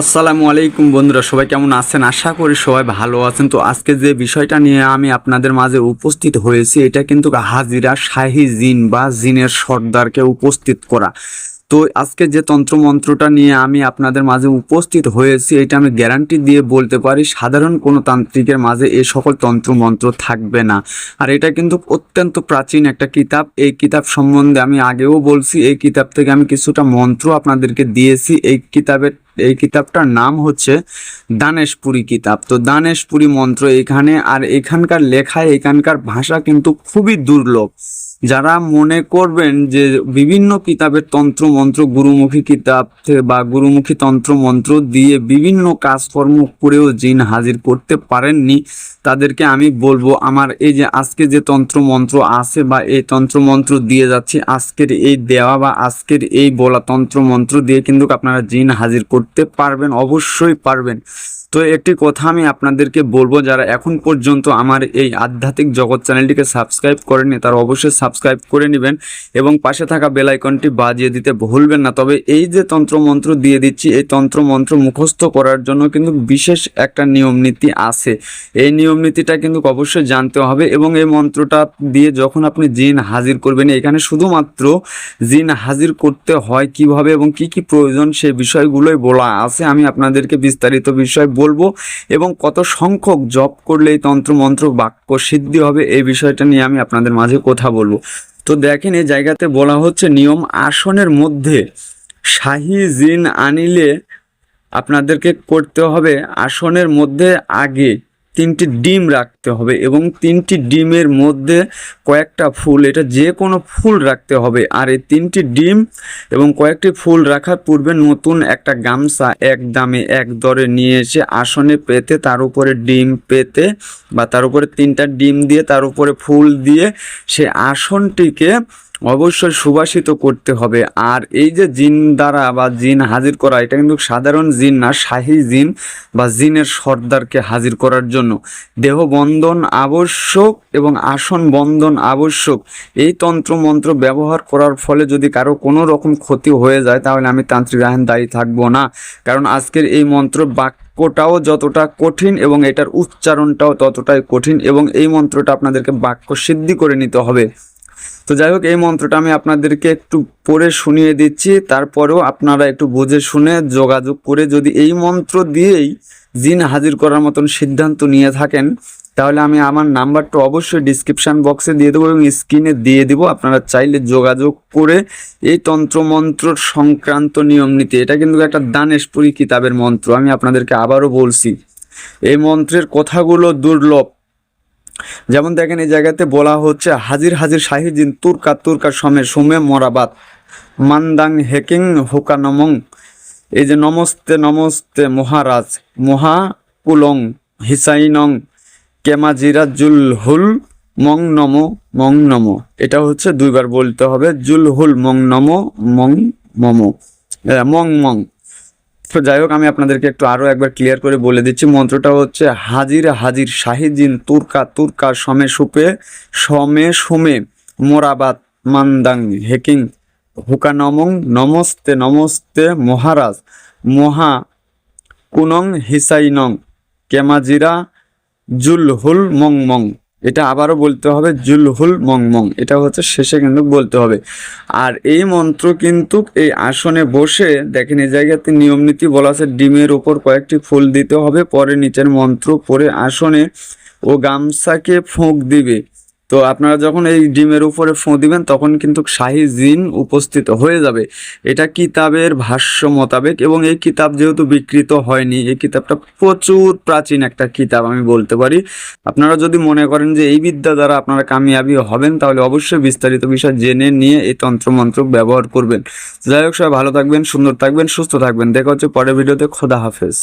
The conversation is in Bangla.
আসসালামু আলাইকুম বন্ধুরা, সবাই কেমন আছেন? আশা করি সবাই ভালো আছেন। তো আজকে যে বিষয়টা নিয়ে আমি আপনাদের মাঝে উপস্থিত হয়েছি, এটা কিন্তু হাজিরা শাহী জিন বা জিনের সর্দারকে উপস্থিত করা। তো আজকে যে তন্ত্র মন্ত্রটা নিয়ে আমি আপনাদের মাঝে উপস্থিত হয়েছি, এটা আমি গ্যারান্টি দিয়ে বলতে পারি, সাধারণ কোনো তান্ত্রিকের মাঝে এই সকল তন্ত্রমন্ত্র থাকবে না। আর এটা কিন্তু অত্যন্ত প্রাচীন একটা কিতাব। এই কিতাব সম্বন্ধে আমি আগেও বলছি, এই কিতাব থেকে আমি কিছুটা মন্ত্র আপনাদেরকে দিয়েছি। এই কিতাবের, এই কিতাবটার নাম হচ্ছে দানেশপুরি কিতাব। তো দানেশপুরি মন্ত্র এখানে, আর এখানকার লেখায় এখানকার ভাষা কিন্তু খুবই দুর্লভ। যারা মনে করবেন যে বিভিন্ন কিতাবের তন্ত্র মন্ত্র গুরুমুখী কিতাব বা গুরুমুখী তন্ত্র মন্ত্র দিয়ে বিভিন্ন কাজকর্ম করেও জিন হাজির করতে পারেননি, তাদেরকে আমি বলব, আমার এই যে আজকে যে তন্ত্র মন্ত্র আছে বা এই তন্ত্র মন্ত্র দিয়ে যাচ্ছি, আজকের এই দেওয়া বা আজকের এই বলা তন্ত্র মন্ত্র দিয়ে কিন্তু আপনারা জিন হাজির করতে পারবেন, অবশ্যই পারবেন। তো একটি কথা আমি আপনাদেরকে বলব, যারা এখন পর্যন্ত আমার এই আধ্যাত্মিক জগৎ চ্যানেলটিকে সাবস্ক্রাইব করেনি তারা অবশ্যই সাবস্ক্রাইব করে নেবেন এবং পাশে থাকা বেল আইকনটি বাজিয়ে দিতে ভুলবেন না। তবে এই যে তন্ত্রমন্ত্র দিয়ে দিচ্ছি, এই তন্ত্রমন্ত্র মুখস্থ করার জন্য কিন্তু বিশেষ একটা নিয়ম নীতি আছে। এই নিয়ম নীতিটা কিন্তু অবশ্যই জানতে হবে এবং এই মন্ত্রটা দিয়ে যখন আপনি জিন হাজির করবেন, এখানে শুধুমাত্র জিন হাজির করতে হয় কীভাবে এবং কি কি প্রয়োজন সেই বিষয়গুলোই বলা আছে। আমি আপনাদেরকে বিস্তারিত বিষয় বলব এবং কত সংখ্যক জপ করলে এই তন্ত্রমন্ত্র বাক্য সিদ্ধি হবে, এই বিষয়টা নিয়ে আমি আপনাদের মাঝে কথা বলব। তো দেখেন, এই জায়গাতে বলা হচ্ছে নিয়ম আসনের মধ্যে শাহি জিন আনিলে আপনাদেরকে করতে হবে আসনের মধ্যে আগে তিনটি ডিম রাখতে হবে এবং তিনটি ডিমের মধ্যে কয়েকটা ফুল, এটা যে কোনো ফুল রাখতে হবে। আর এই তিনটি ডিম এবং কয়েকটি ফুল রাখার পূর্বে নতুন একটা গামছা এক দামে এক দরে নিয়ে এসে আসনে পেতে, তার উপরে ডিম পেতে বা তার উপরে তিনটা ডিম দিয়ে, তার উপরে ফুল দিয়ে সে আসনটিকে অবশ্যই সুবাসিত করতে হবে। আর এই যে জিন দ্বারা বা জিন হাজির করা, এটা কিন্তু সাধারণ জিন না, শাহী জিন বা জিনের সর্দারকে হাজির করার জন্য। দেহ বন্ধন আবশ্যক এবং আসন বন্ধন আবশ্যক। এই তন্ত্র মন্ত্র ব্যবহার করার ফলে যদি কারও কোনো রকম ক্ষতি হয়ে যায়, তাহলে আমি তান্ত্রিক আইন দায়ী থাকব না। কারণ আজকের এই মন্ত্র বাক্যটাও যতটা কঠিন এবং এটার উচ্চারণটাও ততটাই কঠিন এবং এই মন্ত্রটা আপনাদেরকে বাক্য সিদ্ধি করে নিতে হবে। তো যাই হোক, এই মন্ত্রটা আমি আপনাদেরকে একটু পড়ে শুনিয়ে দিচ্ছি, তারপরেও আপনারা একটু বুঝে শুনে যোগাযোগ করে যদি এই মন্ত্র দিয়েই জিন হাজির করার মতন সিদ্ধান্ত নিয়ে থাকেন, তাহলে আমি আমার নাম্বারটা অবশ্যই ডিসক্রিপশান বক্সে দিয়ে দেবো এবং স্ক্রিনে দিয়ে দিব। আপনারা চাইলে যোগাযোগ করে এই তন্ত্রমন্ত্র সংক্রান্ত নিয়ম নীতি, এটা কিন্তু একটা দানেশপুরি কিতাবের মন্ত্র, আমি আপনাদেরকে আবারও বলছি। এই মন্ত্রের কথাগুলো দুর্লভ। যেমন দেখেন এই জায়গাতে বলা হচ্ছে, হাজির হাজির শাহিদিন তুর্কা তুর্কা সমে সুমে মরাবাত, মান্দাং হেকিং হুকানমং এই যে নমস্তে নমস্তে মহারাজ, মহা কুলং হিসাইনং কেমাজিরা জুল হুল মং নম মং নম। এটা হচ্ছে দুইবার বলতে হবে, জুল হুল মং নম মং মম। মং মং। তো যাই হোক, আমি আপনাদেরকে একটু আরও একবার ক্লিয়ার করে বলে দিচ্ছি। মন্ত্রটা হচ্ছে, হাজির হাজির শাহিজিন তুর্কা তুর্কা সমে সুপে সমে সুমে মোরাবাত মান্দাং হেকিং হুকা নমং নমস্তে নমস্তে মহারাজ মহা কুনং হিসাইনং কেমাজিরা জুল হুল মং মং এটা আবারও বলতে হবে জুলহুল মং এটা হচ্ছে শেষে কিন্তু বলতে হবে। আর এই মন্ত্র কিন্তু এই আসনে বসে, দেখেন এই জায়গাতে নিয়ম নীতি বলা আছে, ডিমের ওপর কয়েকটি ফুল দিতে হবে, পরে নিচের মন্ত্র পরে আসনে ও গামছাকে ফোঁক দিবে। তো আপনারা যখন এই ডিমের উপরে ফোঁ দিবেন, তখন কিন্তু শাহী জিন উপস্থিত হয়ে যাবে। এটা কিতাবের ভাষ্য মোতাবেক এবং এই কিতাব যেহেতু বিকৃত হয়নি, এই কিতাবটা প্রচুর প্রাচীন একটা কিতাব আমি বলতে পারি। আপনারা যদি মনে করেন যে এই বিদ্যা দ্বারা আপনারা কামিয়াবি হবেন, তাহলে অবশ্যই বিস্তারিত বিষয় জেনে নিয়ে এই তন্ত্রমন্ত্র ব্যবহার করবেন। যাই হোক, সবাই ভালো থাকবেন, সুন্দর থাকবেন, সুস্থ থাকবেন। দেখা হচ্ছে পরের ভিডিওতে। খোদা হাফেজ।